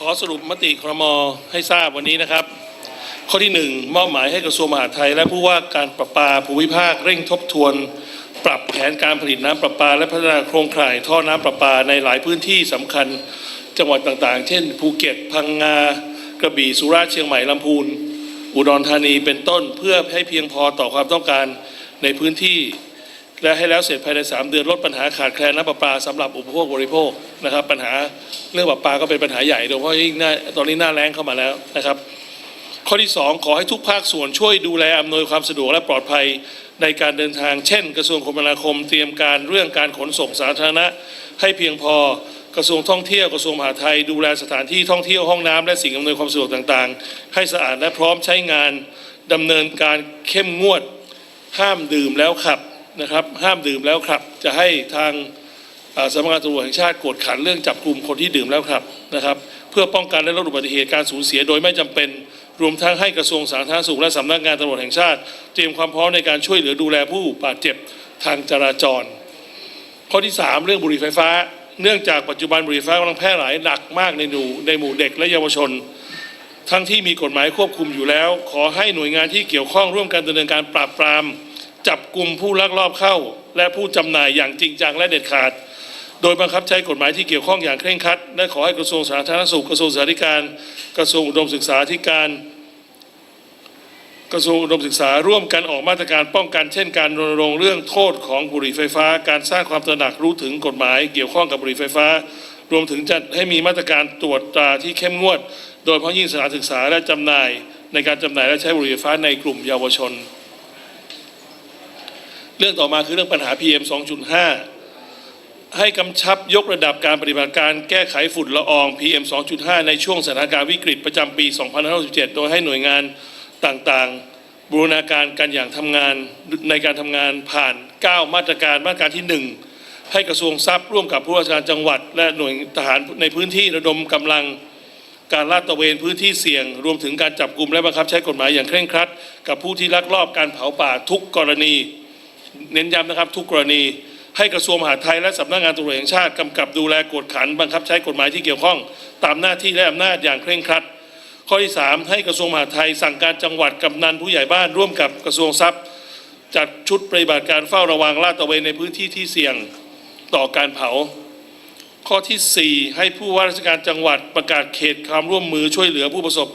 ขอสรุปมติครมให้ทราบวันนี้นะครับ ข้อที่หนึ่งมอบหมายให้กระทรวงมหาดไทย และผู้ว่าการประปาภูมิภาคเร่งทบทวน ปรับแผนการผลิตน้ำประปา และพัฒนาโครงข่ายท่อน้ำประปาในหลายพื้นที่สำคัญจังหวัดต่างๆ เช่น ภูเก็ต พังงา กระบี่ สุราษฎร์ เชียงใหม่ ลำพูน อุดรธานี เป็นต้น เพื่อให้เพียงพอต่อความต้องการในพื้นที่ และให้แล้วเสร็จภายใน 3 เดือนลดปัญหาขาดแคลนน้ำประปาสำหรับอุปโภคบริโภคนะครับ ปัญหาเรื่องประปาก็เป็นปัญหาใหญ่โดยเฉพาะยิ่งน้าตอนนี้หน้าแล้งเข้ามาแล้วนะครับ ข้อที่ 2 ขอให้ทุกภาคส่วนช่วยดูแลอำนวยความสะดวกและปลอดภัยในการเดินทาง เช่น กระทรวงคมนาคม เตรียมการเรื่องการขนส่งสาธารณะ ให้เพียงพอกระทรวงท่องเที่ยวกระทรวงมหาดไทย ดูแลสถานที่ท่องเที่ยวห้องน้ำและสิ่งอำนวยความสะดวกต่างๆ ให้สะอาดและพร้อมใช้งานดำเนินการเข้มงวดห้ามดื่มแล้วขับ นะครับห้ามดื่มแล้วขับ จะให้ทางสำนักงานตำรวจแห่งชาติกดขันเรื่องจับกลุ่มคนที่ดื่มแล้วขับนะครับ เพื่อป้องกันและลดอุบัติเหตุการสูญเสียโดยไม่จำเป็นรวมทั้งให้กระทรวงสาธารณสุขและสำนักงานตำรวจแห่งชาติ เตรียมความพร้อมในการช่วยเหลือดูแลผู้บาดเจ็บทางจราจร ข้อที่ 3 เรื่องบุหรี่ไฟฟ้า เนื่องจากปัจจุบันบุหรี่ไฟฟ้ากำลังแพร่หลายหนักมากในหมู่ในหมู่เด็กและเยาวชน ทั้งที่มีกฎหมายควบคุมอยู่แล้ว ขอให้หน่วยงานที่เกี่ยวข้องร่วมกันดำเนินการปราบปราม จับกลุ่มผู้ลักลอบเข้า และผู้จำหน่ายอย่างจริงจังและเด็ดขาด โดยบังคับใช้กฎหมายที่เกี่ยวข้องอย่างเคร่งครัด และขอให้กระทรวงสาธารณสุขกระทรวงสาธารณการ กระทรวงอุดมศึกษาธิการ กระทรวงอุดมศึกษาร่วมกันออกมาตรการป้องกัน เช่นการรณรงค์เรื่องโทษของบุหรี่ไฟฟ้า การสร้างความตระหนักรู้ถึงกฎหมาย เกี่ยวข้องกับบุหรี่ไฟฟ้า รวมถึงจัดให้มีมาตรการตรวจตราที่เข้มงวด โดยเฉพาะยิ่งสถานศึกษาและจำหน่าย ในการจำหน่ายและใช้บุหรี่ไฟฟ้าในกลุ่มเยาวชน เรื่องต่อมาคือเรื่องปัญหา PM 2.5 ให้กำชับยกระดับการปฏิบัติการแก้ไขฝุ่นละออง PM 2.5 ในช่วงสถานการณ์วิกฤตประจำปี 2567 โดยให้หน่วยงานต่างๆ บูรณาการกันอย่างทำงานในการทำงานผ่าน 9 มาตรการมาตรการที่ 1 ให้กระทรวงทรัพย์ร่วมกับผู้ว่าราชการจังหวัด และหน่วยทหารในพื้นที่ระดมกำลังการลาดตระเวนพื้นที่เสี่ยง รวมถึงการจับกลุ่มและบังคับใช้กฎหมายอย่างเคร่งครัด กับผู้ที่ลักลอบการเผาป่าทุกกรณี เน้นย้ำนะครับทุกกรณีให้กระทรวงมหาดไทยและสำนักงานตำรวจแห่งชาติกำกับดูแลกวดขันบังคับใช้กฎหมายที่เกี่ยวข้อง ตามหน้าที่และอำนาจอย่างเคร่งครัด ข้อที่ 3 ให้กระทรวงมหาดไทยสั่งการจังหวัดกำนันผู้ใหญ่บ้านร่วมกับกระทรวงทรัพย์ จัดชุดปฏิบัติการเฝ้าระวังลาดตระเวนในพื้นที่ที่เสี่ยงต่อการเผา ข้อทีสี่4 ให้ผู้ว่าราชการจังหวัดประกาศเขตความร่วมมือช่วยเหลือผู้ประสบ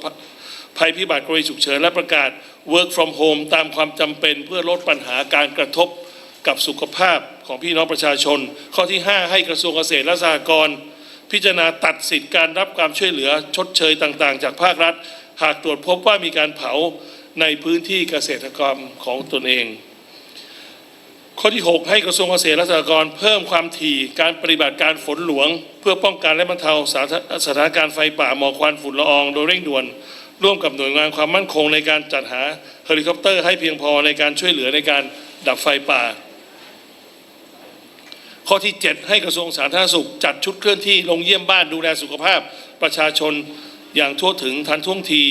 ภัยพิบัติกรณีฉุกเฉินและประกาศ work from home ตามความจำเป็นเพื่อลดปัญหาการกระทบกับสุขภาพของพี่น้องประชาชน ข้อที่ 5 ให้กระทรวงเกษตรและสหกรณ์พิจารณาตัดสิทธิการรับความช่วยเหลือชดเชยต่างๆ จากภาครัฐ หากตรวจพบว่ามีการเผาในพื้นที่เกษตรกรรมของตนเอง ข้อที่ 6 ให้กระทรวงเกษตรและสหกรณ์เพิ่มความถี่การปฏิบัติการฝนหลวง เพื่อป้องกันและบรรเทาสาธสถานการณ์ไฟป่าหมอกควันฝุ่นละอองโดยเร่งด่วน ร่วมกับหน่วยงานความมั่นคงในการจัดหาเฮลิคอปเตอร์ให้เพียงพอในการช่วยเหลือในการดับไฟป่า ข้อที่ 7 ให้กระทรวงสาธารณสุข จัดชุดเคลื่อนที่ลงเยี่ยมบ้านดูแลสุขภาพประชาชนอย่างทั่วถึงทันท่วงที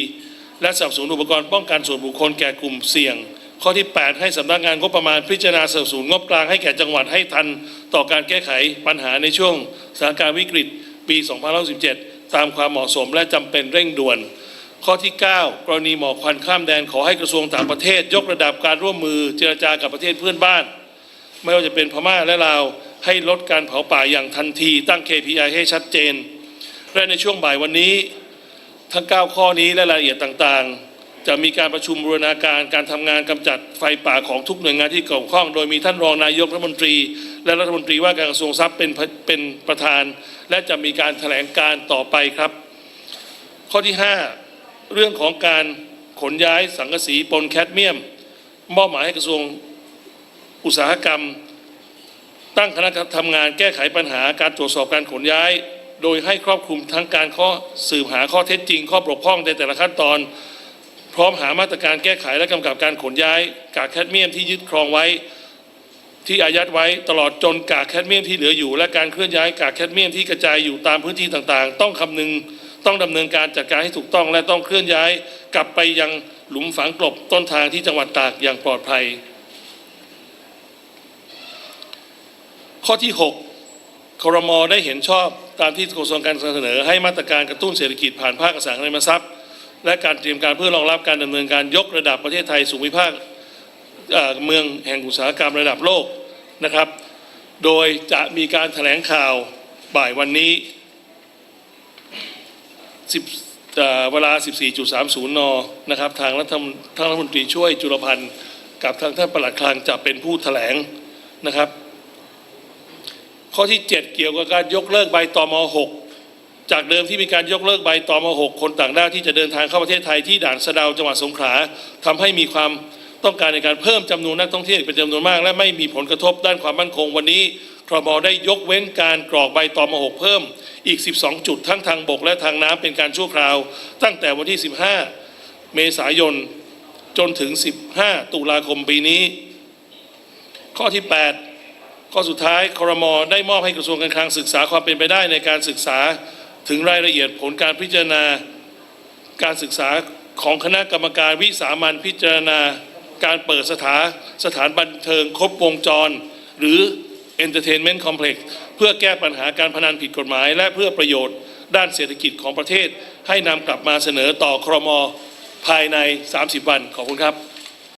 และสนับสนุนอุปกรณ์ป้องกันส่วนบุคคลแก่กลุ่มเสี่ยง ข้อที่ 8 ให้สำนักงานงบประมาณพิจารณาสนับสนุนงบกลางให้แก่จังหวัดให้ทันต่อการแก้ไขปัญหาในช่วงสถานการณ์วิกฤตปี2517 ตามความเหมาะสมและจำเป็นเร่งด่วน ข้อที่ 9 กรณีหมอกควันข้ามแดนขอให้กระทรวงต่างประเทศ ยกระดับการร่วมมือเจรจากับประเทศเพื่อนบ้าน ไม่ว่าจะเป็นพม่าและลาวให้ลดการเผาป่าอย่างทันที ตั้ง KPI ให้ชัดเจน และในช่วงบ่ายวันนี้ ทั้ง 9 ข้อนี้และรายละเอียดต่างๆ จะมีการประชุมบูรณาการการทำงานกำจัดไฟป่าของทุกหน่วยงานที่เกี่ยวข้อง โดยมีท่านรองนายกรัฐมนตรี และรัฐมนตรีว่าการกระทรวงทรัพย์เป็นเป็นประธาน และจะมีการแถลงการต่อไปครับ ข้อที่ 5 เรื่องของการขนย้ายสังกะสีปนแคดเมียม มอบหมายให้กระทรวงอุตสาหกรรม ตั้งคณะทำงานแก้ไขปัญหาการตรวจสอบการขนย้าย โดยให้ครอบคลุมทั้งการข้อสืบหาข้อเท็จจริง ข้อบกพร่องในแต่ละขั้นตอน พร้อมหามาตรการแก้ไขและกำกับการขนย้าย กากแคดเมียมที่ยึดครองไว้ที่อายัดไว้ตลอดจนกากแคดเมียมที่เหลืออยู่ และการเคลื่อนย้ายกากแคดเมียมที่กระจายอยู่ตามพื้นที่ต่างๆ ต้องคำนึง ต้องดำเนินการจัดการให้ถูกต้อง และต้องเคลื่อนย้ายกลับไปยังหลุมฝังกลบต้นทางที่จังหวัดตากอย่างปลอดภัย ข้อที่ 6 ครมได้เห็นชอบตามที่กระทรวงการเสนอ ให้มาตรการกระตุ้นเศรษฐกิจผ่านภาคอสังหาริมทรัพย์ และการเตรียมการเพื่อรองรับการดำเนินการยกระดับประเทศไทยสู่ภูมิภาคเอ่อเมืองแห่งอุตสาหกรรมระดับโลกนะครับ โดยจะมีการแถลงข่าวบ่ายวันนี้ 10เวลา 14.30 น นะครับ ทางรัฐมนทางรัฐมนตรีช่วยจุลพันธ์กับทางท่านปลัดคลังจะเป็นผู้แถลงนะครับ ข้อที่ 7 เกี่ยวกับการยกเลิกใบตอม6จากเดิมที่มีการยกเลิกใบตอม6คนต่างด้าวที่จะเดินทางเข้าประเทศไทยที่ด่านสะเดาจังหวัดสงขลาทำให้มีความ ต้องการในการเพิ่มจำนวนนักท่องเที่ยวเป็นจำนวนมาก และไม่มีผลกระทบด้านความมั่นคงวันนี้ครมได้ยกเว้นการกรอกใบตอม6เพิ่มอีก 12 จุดทั้งทางบกและทางน้ำเป็นการชั่วคราว ตั้งแต่วันที่ 15 เมษายนจนถึง 15 ตุลาคมปีนี้ ข้อที่ 8 ข้อสุดท้ายครมได้มอบให้กระทรวงการคลังศึกษาความเป็นไปได้ในการศึกษาถึงรายละเอียดผลการพิจารณาการศึกษาของคณะกรรมการวิสามันพิจารณา การเปิดสถานสถานบันเทิงครบวงจร หรือ Entertainment Complex เพื่อแก้ปัญหาการพนันผิดกฎหมาย และเพื่อประโยชน์ด้านเศรษฐกิจของประเทศ ให้นำกลับมาเสนอต่อครมภายใน 30 วัน ขอบคุณครับ